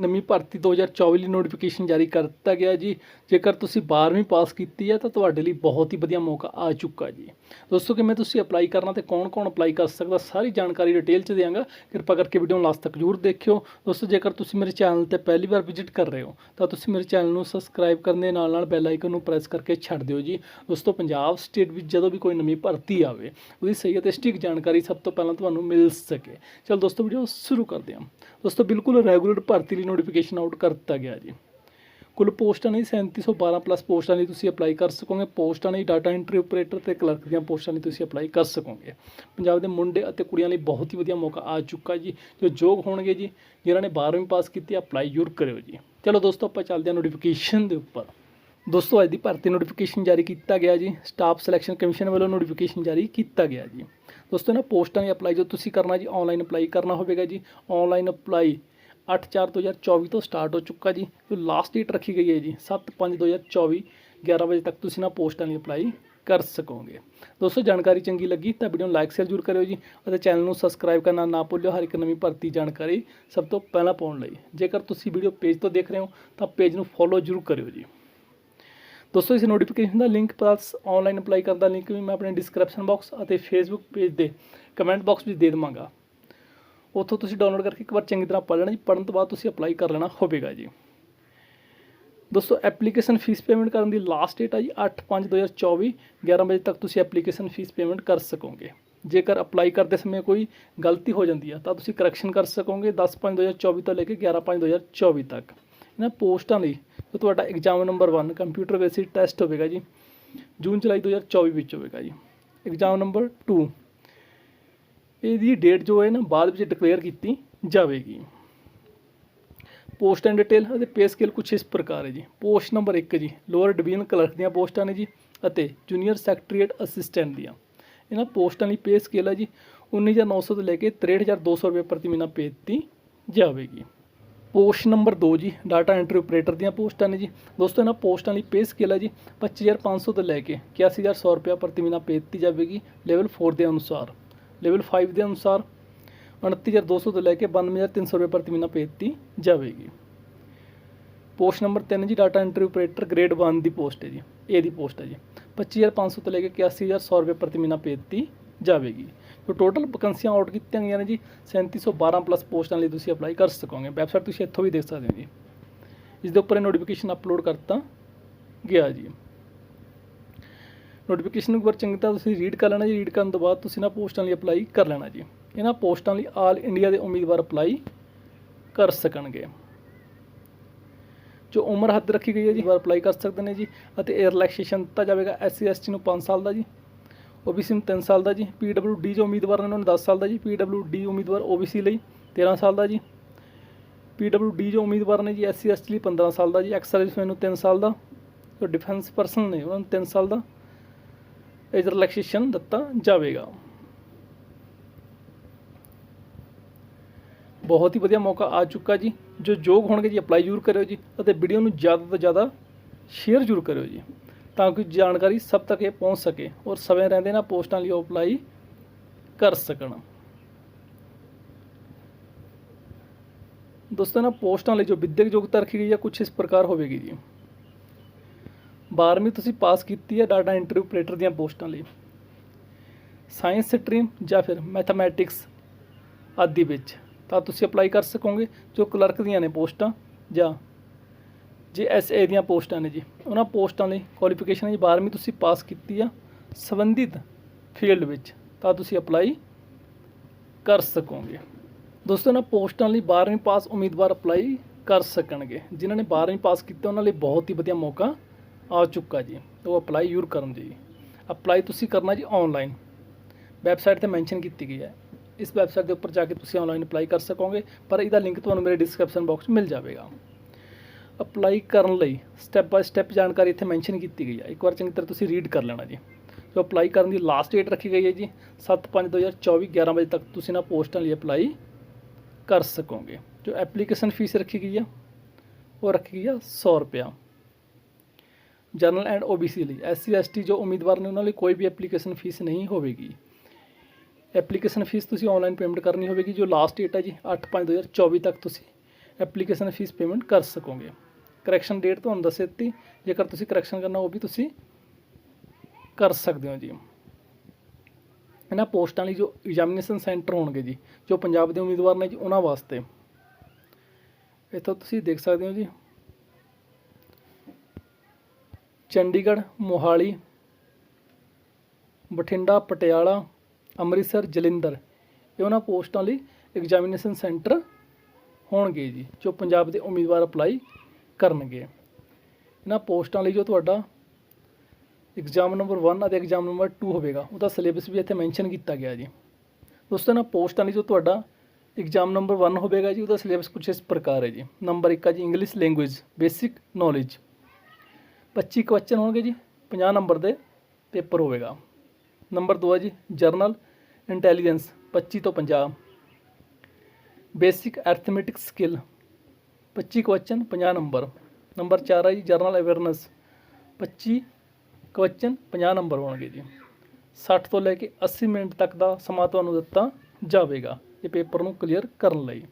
ਨਵੀਂ ਭਰਤੀ 2024 ਲਈ ਨੋਟੀਫਿਕੇਸ਼ਨ ਜਾਰੀ ਕਰ ਦਿੱਤਾ ਗਿਆ ਜੀ। ਜੇਕਰ ਤੁਸੀਂ 12ਵੀਂ ਪਾਸ ਕੀਤੀ ਹੈ ਤਾਂ ਤੁਹਾਡੇ ਲਈ ਬਹੁਤ ਹੀ ਵਧੀਆ ਮੌਕਾ ਆ ਚੁੱਕਾ ਜੀ। ਦੋਸਤੋ, ਕਿਵੇਂ ਤੁਸੀਂ ਅਪਲਾਈ ਕਰਨਾ ਤੇ ਕੌਣ-ਕੌਣ ਅਪਲਾਈ ਕਰ ਸਕਦਾ, ਸਾਰੀ ਜਾਣਕਾਰੀ ਡਿਟੇਲ ਚ ਦਿਆਂਗਾ। ਕਿਰਪਾ ਕਰਕੇ ਵੀਡੀਓ ਨੂੰ ਲਾਸਟ ਤੱਕ ਜ਼ਰੂਰ ਦੇਖਿਓ। ਦੋਸਤੋ, ਜੇਕਰ ਤੁਸੀਂ ਮੇਰੇ ਚੈਨਲ ਤੇ ਪਹਿਲੀ ਵਾਰ ਵਿਜ਼ਿਟ ਕਰ ਰਹੇ ਹੋ, ਤਾਂ ਤੁਸੀਂ ਮੇਰੇ ਚੈਨਲ ਨੂੰ ਸਬਸਕ੍ਰਾਈਬ ਕਰਨ ਦੇ ਨਾਲ-ਨਾਲ ਬੈਲ ਆਈਕਨ ਨੂੰ ਪ੍ਰੈਸ ਕਰਕੇ ਛੱਡ ਦਿਓ ਜੀ। ਦੋਸਤੋ, ਪੰਜਾਬ ਸਟੇਟ ਵਿੱਚ ਜਦੋਂ ਵੀ ਕੋਈ ਨਵੀਂ ਭਰਤੀ ਆਵੇ, ਉਹਦੀ ਸਹੀ ਅਤੇ ਸਟਿਕ ਜਾਣਕਾਰੀ ਸਭ ਤੋਂ ਪਹਿਲਾਂ ਤੁਹਾਨੂੰ ਮਿਲ ਸਕੇ। ਚਲ ਦੋਸਤੋ ਵੀਡੀਓ ਸ਼ੁਰੂ ਕਰਦੇ ਹਾਂ। ਦੋਸਤੋ, ਬਿਲਕੁਲ ਰੈਗੂਲਰ ਭਰਤੀ ਲਈ ਨੋਟੀਫਿਕੇਸ਼ਨ ਆਊਟ ਕਰ ਦਿੱਤਾ ਗਿਆ ਜੀ। ਕੁੱਲ ਪੋਸਟਾਂ ਨਹੀਂ 3712 ਪਲੱਸ ਪੋਸਟਾਂ ਲਈ ਤੁਸੀਂ ਅਪਲਾਈ ਕਰ ਸਕੋਗੇ। ਪੋਸਟਾਂ ਲਈ ਡਾਟਾ ਐਂਟਰੀ ਆਪਰੇਟਰ ਤੇ ਕਲਰਕ ਦੀਆਂ ਪੋਸਟਾਂ ਲਈ ਤੁਸੀਂ ਅਪਲਾਈ ਕਰ ਸਕੋਗੇ। ਪੰਜਾਬ ਦੇ ਮੁੰਡੇ ਅਤੇ ਕੁੜੀਆਂ ਲਈ ਬਹੁਤ ਹੀ ਵਧੀਆ ਮੌਕਾ ਆ ਚੁੱਕਾ ਜੀ। ਜੋ ਯੋਗ ਹੋਣਗੇ ਜੀ, ਜਿਨ੍ਹਾਂ ਨੇ 12ਵੀਂ ਪਾਸ ਕੀਤੀ ਅਪਲਾਈ ਜ਼ਰੂਰ ਕਰਿਓ ਜੀ। ਚਲੋ ਦੋਸਤੋ, ਆਪਾਂ ਚੱਲਦੇ ਹਾਂ ਨੋਟੀਫਿਕੇਸ਼ਨ ਦੇ ਉੱਪਰ। ਦੋਸਤੋ, ਅੱਜ ਦੀ ਭਰਤੀ ਨੋਟੀਫਿਕੇਸ਼ਨ ਜਾਰੀ ਕੀਤਾ ਗਿਆ ਜੀ। ਸਟਾਫ ਸਿਲੈਕਸ਼ਨ ਕਮਿਸ਼ਨ ਵੱਲੋਂ ਨੋਟੀਫਿਕੇਸ਼ਨ ਜਾਰੀ ਕੀਤਾ ਗਿਆ ਜੀ। ਦੋਸਤੋ, ਇਹਨਾਂ ਪੋਸਟਾਂ ਲਈ ਅਪਲਾਈ ਜੋ ਤੁਸੀਂ ਕਰਨਾ ਜੀ ਆਨਲਾਈਨ ਅਪਲਾਈ ਕਰਨਾ ਹੋਵੇਗਾ ਜੀ। ਆਨਲਾਈਨ ਅਪਲਾਈ 8/4/2024 ਤੋਂ ਸਟਾਰਟ ਹੋ ਚੁੱਕਾ ਜੀ। ਜੋ ਲਾਸਟ ਡੇਟ ਰੱਖੀ ਗਈ ਹੈ ਜੀ 7/5/2024 11 ਵਜੇ ਤੱਕ ਤੁਸੀਂ ਨਾ ਪੋਸਟਾਂ ਲਈ ਅਪਲਾਈ ਕਰ ਸਕੋਗੇ। ਦੋਸਤੋ, ਜਾਣਕਾਰੀ ਚੰਗੀ ਲੱਗੀ ਤਾਂ ਵੀਡੀਓ ਨੂੰ ਲਾਈਕ ਸ਼ੇਅਰ ਜ਼ਰੂਰ ਕਰਿਓ ਜੀ ਅਤੇ ਚੈਨਲ ਨੂੰ ਸਬਸਕ੍ਰਾਈਬ ਕਰਨਾ ਨਾ ਭੁੱਲਿਓ। ਹਰ ਇੱਕ ਨਵੀਂ ਭਰਤੀ ਜਾਣਕਾਰੀ ਸਭ ਤੋਂ ਪਹਿਲਾਂ ਪਾਉਣ ਲਈ। ਜੇਕਰ ਤੁਸੀਂ ਵੀਡੀਓ ਪੇਜ ਤੋਂ ਦੇਖ ਰਹੇ ਹੋ ਤਾਂ ਪੇਜ ਨੂੰ ਫੋਲੋ ਜ਼ਰੂਰ ਕਰਿਓ ਜੀ। ਦੋਸਤੋ, ਇਸ ਨੋਟੀਫਿਕੇਸ਼ਨ ਦਾ ਲਿੰਕ ਪਲੱਸ ਆਨਲਾਈਨ ਅਪਲਾਈ ਕਰਨ ਦਾ ਲਿੰਕ ਵੀ ਮੈਂ ਆਪਣੇ ਡਿਸਕ੍ਰਿਪਸ਼ਨ ਬਾਕਸ ਅਤੇ ਫੇਸਬੁੱਕ ਪੇਜ ਦੇ ਕਮੈਂਟ ਬਾਕਸ ਵਿੱਚ ਦੇ ਦੇਵਾਂਗਾ। ਉੱਥੋਂ ਤੁਸੀਂ ਡਾਊਨਲੋਡ ਕਰਕੇ ਇੱਕ ਵਾਰ ਚੰਗੀ ਤਰ੍ਹਾਂ ਪੜ੍ਹ ਲੈਣਾ ਜੀ। ਪੜ੍ਹਨ ਤੋਂ ਬਾਅਦ ਤੁਸੀਂ ਅਪਲਾਈ ਕਰ ਲੈਣਾ, ਹੋਵੇਗਾ ਜੀ। ਦੋਸਤੋ ਐਪਲੀਕੇਸ਼ਨ ਫੀਸ ਪੇਮੈਂਟ ਕਰਨ ਦੀ ਲਾਸਟ ਡੇਟ ਆ ਜੀ 8/5/2024 11 ਵਜੇ ਤੱਕ ਤੁਸੀਂ ਐਪਲੀਕੇਸ਼ਨ ਫੀਸ ਪੇਮੈਂਟ ਕਰ ਸਕੋਗੇ। ਜੇਕਰ ਅਪਲਾਈ ਕਰਦੇ ਸਮੇਂ ਕੋਈ ਗਲਤੀ ਹੋ ਜਾਂਦੀ ਆ, ਤਾਂ ਤੁਸੀਂ ਕਰੈਕਸ਼ਨ ਕਰ ਸਕੋਗੇ 10/5/2024 ਤੋਂ ਲੈ ਕੇ 11/5/2024 ਤੱਕ। ਇਹਨਾਂ ਪੋਸਟਾਂ ਲਈ ਜੋ ਤੁਹਾਡਾ exam number 1 computer basic test ਹੋਵੇਗਾ ਜੀ, ਜੂਨ ਜੁਲਾਈ 2024 ਵਿੱਚ ਹੋਵੇਗਾ ਜੀ। ਐਗਜ਼ਾਮ ਨੰਬਰ 2 ਇਹਦੀ ਡੇਟ ਜੋ ਹੈ ਨਾ ਬਾਅਦ ਵਿੱਚ ਡਿਕਲੇਅਰ ਕੀਤੀ ਜਾਵੇਗੀ। ਪੋਸਟ ਐਂਡ ਡਿਟੇਲ ਅਤੇ ਪੇ ਸਕੇਲ ਕੁਛ ਇਸ ਪ੍ਰਕਾਰ ਹੈ ਜੀ। ਪੋਸਟ ਨੰਬਰ 1 ਜੀ ਲੋਅਰ ਡਿਵੀਜ਼ਨ ਕਲਰਕ ਦੀਆਂ ਪੋਸਟਾਂ ਨੇ ਜੀ ਅਤੇ ਜੂਨੀਅਰ ਸੈਕਟਰੀਏਟ ਅਸਿਸਟੈਂਟ ਦੀਆਂ। ਇਹਨਾਂ ਪੋਸਟਾਂ ਲਈ ਪੇ ਸਕੇਲ ਹੈ ਜੀ 19900 ਤੋਂ ਲੈ ਕੇ 63200 ਰੁਪਏ ਪ੍ਰਤੀ ਮਹੀਨਾ ਪੇ ਦਿੱਤੀ ਜਾਵੇਗੀ। ਪੋਸਟ ਨੰਬਰ 2 ਜੀ ਡਾਟਾ ਐਂਟਰੀ ਆਪਰੇਟਰ ਦੀਆਂ ਪੋਸਟਾਂ ਨੇ ਜੀ। ਦੋਸਤੋ, ਇਹਨਾਂ ਪੋਸਟਾਂ ਲਈ ਪੇ ਸਕੇਲ ਹੈ ਜੀ 25500 ਤੋਂ ਲੈ ਕੇ 81100 ਰੁਪਏ ਪ੍ਰਤੀ ਮਹੀਨਾ ਪੇ ਦਿੱਤੀ ਜਾਵੇਗੀ ਲੈਵਲ 4 ਦੇ ਅਨੁਸਾਰ। ਲੈਵਲ 5 ਦੇ ਅਨੁਸਾਰ 29200 ਤੋਂ ਲੈ ਕੇ 92300 ਰੁਪਏ ਪ੍ਰਤੀ ਮਹੀਨਾ ਪੇ ਦਿੱਤੀ ਜਾਵੇਗੀ। ਪੋਸਟ ਨੰਬਰ 3 ਜੀ ਡਾਟਾ ਐਂਟਰੀ ਆਪਰੇਟਰ ਗ੍ਰੇਡ 1 ਦੀ ਪੋਸਟ ਹੈ ਜੀ ਇਹ ਦੀ ਪੋਸਟ ਹੈ ਜੀ। 25500 ਤੋਂ ਲੈ ਕੇ 81100 ਰੁਪਏ ਪ੍ਰਤੀ ਮਹੀਨਾ ਪੇ ਦਿੱਤੀ ਜਾਵੇਗੀ। ਜੋ ਟੋਟਲ ਵੈਕੈਂਸੀਆਂ ਆਊਟ ਕੀਤੀਆਂ ਗਈਆਂ ਨੇ ਜੀ 3712 ਪਲੱਸ ਪੋਸਟਾਂ ਲਈ ਤੁਸੀਂ ਅਪਲਾਈ ਕਰ ਸਕੋਗੇ। ਵੈਬਸਾਈਟ ਤੁਸੀਂ ਇੱਥੋਂ ਵੀ ਦੇਖ ਸਕਦੇ ਹੋ ਜੀ। ਇਸ ਦੇ ਉੱਪਰ ਇਹ ਨੋਟੀਫਿਕੇਸ਼ਨ ਅਪਲੋਡ ਕਰਤਾ ਗਿਆ ਜੀ। ਨੋਟੀਫਿਕੇਸ਼ਨ ਨੂੰ ਇੱਕ ਵਾਰ ਚੰਗੀ ਤਰ੍ਹਾਂ ਤੁਸੀਂ ਰੀਡ ਕਰ ਲੈਣਾ ਜੀ ਰੀਡ ਕਰਨ ਤੋਂ ਬਾਅਦ ਤੁਸੀਂ ਨਾ ਪੋਸਟਾਂ ਲਈ ਅਪਲਾਈ ਕਰ ਲੈਣਾ ਜੀ। ਇਹਨਾਂ ਪੋਸਟਾਂ ਲਈ ਆਲ ਇੰਡੀਆ ਦੇ ਉਮੀਦਵਾਰ ਅਪਲਾਈ ਕਰ ਸਕਣਗੇ। ਜੋ ਉਮਰ ਹੱਦ ਰੱਖੀ ਗਈ ਹੈ ਜੀ ਵਾਰ ਅਪਲਾਈ ਕਰ ਸਕਦੇ ਨੇ ਜੀ, ਅਤੇ ਇਹ ਰਿਲੈਕਸੇਸ਼ਨ ਦਿੱਤਾ ਜਾਵੇਗਾ ਐਸਸੀ ਐਸਟੀ ਨੂੰ 5 ਸਾਲ ਦਾ ਜੀ ਓਬੀਸੀ ਨੂੰ 3 ਸਾਲ ਦਾ ਜੀ ਪੀਡਬਲਯੂਡੀ ਜੋ ਉਮੀਦਵਾਰ ਨੇ ਉਹਨਾਂ ਨੂੰ 10 ਸਾਲ ਦਾ ਜੀ ਪੀਡਬਲਯੂਡੀ ਉਮੀਦਵਾਰ ਓਬੀਸੀ ਲਈ 13 ਸਾਲ ਦਾ ਜੀ ਪੀਡਬਲਯੂਡੀ ਜੋ ਉਮੀਦਵਾਰ ਨੇ ਜੀ ਐਸਸੀ ਐਸਟੀ ਲਈ 15 ਸਾਲ ਦਾ ਜੀ ਐਕਸ ਸਰਵਿਸਮੈਨ ਨੂੰ 3 ਸਾਲ ਦਾ, ਜੋ ਡਿਫੈਂਸ ਪਰਸਨ ਨੇ, ਉਹਨਾਂ ਨੂੰ 3 ਸਾਲ ਦਾ ਏਜ ਰਿਲੈਕਸੇਸ਼ਨ ਦਿੱਤਾ ਜਾਵੇਗਾ। ਬਹੁਤ ਹੀ ਵਧੀਆ ਮੌਕਾ ਆ ਚੁੱਕਾ ਜੀ। ਜੋ ਯੋਗ ਹੋਣਗੇ ਜੀ ਅਪਲਾਈ ਜ਼ਰੂਰ ਕਰਿਓ ਜੀ ਅਤੇ ਵੀਡੀਓ ਨੂੰ ਜ਼ਿਆਦਾ ਤੋਂ ਜ਼ਿਆਦਾ ਸ਼ੇਅਰ ਜ਼ਰੂਰ ਕਰਿਓ ਜੀ, ਤਾਂ ਕਿ ਜਾਣਕਾਰੀ ਸਭ ਤੱਕ ਇਹ ਪਹੁੰਚ ਸਕੇ ਔਰ ਸਮੇਂ ਰਹਿੰਦੇ ਨਾ ਪੋਸਟਾਂ ਲਈ ਉਹ ਅਪਲਾਈ ਕਰ ਸਕਣ। ਦੋਸਤੋ ਨਾ ਪੋਸਟਾਂ ਲਈ ਜੋ ਵਿਦਿਅਕ ਯੋਗਤਾ ਰੱਖੀ ਗਈ ਹੈ ਕੁਝ ਇਸ ਪ੍ਰਕਾਰ ਹੋਵੇਗੀ ਜੀ। 12ਵੀਂ ਤੁਸੀਂ ਪਾਸ ਕੀਤੀ ਹੈ ਡਾਟਾ ਐਂਟਰੀ ਆਪਰੇਟਰ ਦੀਆਂ ਪੋਸਟਾਂ ਲਈ। ਸਾਇੰਸ ਸਟਰੀਮ ਜਾਂ ਫਿਰ ਮੈਥਮੈਟਿਕਸ ਆਦਿ ਵਿੱਚ ਤਾਂ ਤੁਸੀਂ ਅਪਲਾਈ ਕਰ ਸਕੋਗੇ, ਜੋ ਕਲਰਕ ਦੀਆਂ ਨੇ ਪੋਸਟਾਂ ਜਾਂ ਜੇ ਐਸ ਏ ਦੀਆਂ ਪੋਸਟਾਂ ਨੇ ਜੀ। ਉਹਨਾਂ ਪੋਸਟਾਂ ਲਈ ਕੁਆਲੀਫਿਕੇਸ਼ਨ ਹੈ ਜੀ 12ਵੀਂ ਤੁਸੀਂ ਪਾਸ ਕੀਤੀ ਆ। ਸੰਬੰਧਿਤ ਫੀਲਡ ਵਿੱਚ ਤਾਂ ਤੁਸੀਂ ਅਪਲਾਈ ਕਰ ਸਕੋਗੇ। ਦੋਸਤੋ ਇਹਨਾਂ ਪੋਸਟਾਂ ਲਈ 12ਵੀਂ ਪਾਸ ਉਮੀਦਵਾਰ ਅਪਲਾਈ ਕਰ ਸਕਣਗੇ। ਜਿਨ੍ਹਾਂ ਨੇ 12ਵੀਂ ਪਾਸ ਕੀਤਾ, ਉਹਨਾਂ ਲਈ ਬਹੁਤ ਹੀ ਵਧੀਆ ਮੌਕਾ ਆ ਚੁੱਕਾ ਜੀ ਉਹ ਅਪਲਾਈ ਯੂਰ ਕਰਨ ਜੀ। ਅਪਲਾਈ ਤੁਸੀਂ ਕਰਨਾ ਜੀ ਆਨਲਾਈਨ ਵੈਬਸਾਈਟ ਤੇ ਮੈਂਸ਼ਨ ਕੀਤੀ ਗਈ ਹੈ। ਇਸ ਵੈਬਸਾਈਟ ਦੇ ਉੱਪਰ ਜਾ ਕੇ ਤੁਸੀਂ ਆਨਲਾਈਨ ਅਪਲਾਈ ਕਰ ਸਕੋਗੇ, ਪਰ ਇਹਦਾ ਲਿੰਕ ਤੁਹਾਨੂੰ ਮੇਰੇ ਡਿਸਕ੍ਰਿਪਸ਼ਨ ਬਾਕਸ ਮਿਲ ਜਾਵੇਗਾ। ਅਪਲਾਈ ਕਰਨ ਲਈ ਸਟੈਪ ਬਾਈ ਸਟੈਪ ਜਾਣਕਾਰੀ ਇੱਥੇ ਮੈਂਸ਼ਨ ਕੀਤੀ ਗਈ ਹੈ। ਇੱਕ ਵਾਰ ਚੰਗੀ ਤਰ੍ਹਾਂ ਤੁਸੀਂ ਰੀਡ ਕਰ ਲੈਣਾ ਜੀ। ਜੋ ਅਪਲਾਈ ਕਰਨ ਦੀ ਲਾਸਟ ਡੇਟ ਰੱਖੀ ਗਈ ਹੈ ਜੀ 7/5/2024 11 ਵਜੇ ਤੱਕ ਤੁਸੀਂ ਨਾ ਪੋਸਟਾਂ ਲਈ ਅਪਲਾਈ ਕਰ ਸਕੋਗੇ। ਜੋ ਐਪਲੀਕੇਸ਼ਨ ਫੀਸ ਰੱਖੀ ਗਈ ਆ ਉਹ ਰੱਖੀ ਗਈ ਆ 100 ਰੁਪਇਆ। ਜਨਰਲ ਐਂਡ ਓਬੀਸੀ ਲਈ। ਐਸਸੀ ਐਸਟੀ ਜੋ ਉਮੀਦਵਾਰ ਨੇ ਉਹਨਾਂ ਲਈ ਕੋਈ ਵੀ ਐਪਲੀਕੇਸ਼ਨ ਫੀਸ ਨਹੀਂ ਹੋਵੇਗੀ। ਐਪਲੀਕੇਸ਼ਨ ਫੀਸ ਤੁਸੀਂ ਆਨਲਾਈਨ ਪੇਮੈਂਟ ਕਰਨੀ ਹੋਵੇਗੀ, ਜੋ ਲਾਸਟ ਡੇਟ ਹੈ ਜੀ 8/5/2024 ਤੱਕ ਤੁਸੀਂ ਐਪਲੀਕੇਸ਼ਨ ਫੀਸ ਪੇਮੈਂਟ ਕਰ ਸਕੋਗੇ। ਕਰੈਕਸ਼ਨ ਡੇਟ ਤੁਹਾਨੂੰ ਦੱਸ ਦਿੱਤੀ, ਜੇਕਰ ਤੁਸੀਂ ਕਰੈਕਸ਼ਨ ਕਰਨਾ ਉਹ ਵੀ ਤੁਸੀਂ ਕਰ ਸਕਦੇ ਹੋ ਜੀ। ਇਹਨਾਂ ਪੋਸਟਾਂ ਲਈ ਜੋ ਐਗਜ਼ਾਮੀਨੇਸ਼ਨ ਸੈਂਟਰ ਹੋਣਗੇ ਜੀ, ਜੋ ਪੰਜਾਬ ਦੇ ਉਮੀਦਵਾਰ ਨੇ ਜੀ, ਉਹਨਾਂ ਵਾਸਤੇ। ਇੱਥੋਂ ਤੁਸੀਂ ਦੇਖ ਸਕਦੇ ਹੋ ਜੀ ਚੰਡੀਗੜ੍ਹ, ਮੋਹਾਲੀ, ਬਠਿੰਡਾ, ਪਟਿਆਲਾ, ਅੰਮ੍ਰਿਤਸਰ, ਜਲੰਧਰ। ਇਹ ਉਹਨਾਂ ਪੋਸਟਾਂ ਲਈ ਐਗਜ਼ਾਮੀਨੇਸ਼ਨ ਸੈਂਟਰ ਹੋਣਗੇ ਜੀ, ਜੋ ਪੰਜਾਬ ਦੇ ਉਮੀਦਵਾਰ ਅਪਲਾਈ ਕਰਨਗੇ। ਇਹਨਾਂ ਪੋਸਟਾਂ ਲਈ ਜੋ ਤੁਹਾਡਾ ਐਗਜ਼ਾਮ ਨੰਬਰ 1 ਅਤੇ ਐਗਜ਼ਾਮ ਨੰਬਰ 2 ਹੋਵੇਗਾ, ਉਹਦਾ ਸਿਲੇਬਸ ਵੀ ਇੱਥੇ ਮੈਂਸ਼ਨ ਕੀਤਾ ਗਿਆ ਜੀ। ਦੋਸਤੋ, ਇਹਨਾਂ ਪੋਸਟਾਂ ਲਈ ਜੋ ਤੁਹਾਡਾ ਐਗਜ਼ਾਮ ਨੰਬਰ 1 ਹੋਵੇਗਾ ਜੀ, ਉਹਦਾ ਸਿਲੇਬਸ ਕੁਝ ਇਸ ਪ੍ਰਕਾਰ ਹੈ ਜੀ। ਨੰਬਰ 1 ਹੈ ਜੀ English language basic knowledge 25 question ਹੋਣਗੇ ਜੀ 50 ਨੰਬਰ ਦੇ ਪੇਪਰ ਹੋਵੇਗਾ। ਨੰਬਰ 2 ਹੈ ਜੀ, ਜਰਨਲ ਇੰਟੈਲੀਜੈਂਸ 25 ਤੋਂ 50 basic arithmetic skill 25 question 50 number. Number 4 ਹੈ ਜੀ, ਜਰਨਲ ਅਵੇਅਰਨੈਸ 25 ਕੁਐਸਚਨ 50 ਨੰਬਰ ਹੋਣਗੇ ਜੀ। 60 ਤੋਂ ਲੈ ਕੇ 80 ਮਿੰਟ ਤੱਕ ਦਾ ਸਮਾਂ ਤੁਹਾਨੂੰ ਦਿੱਤਾ ਜਾਵੇਗਾ, ਇਹ ਪੇਪਰ ਨੂੰ ਕਲੀਅਰ ਕਰਨ ਲਈ।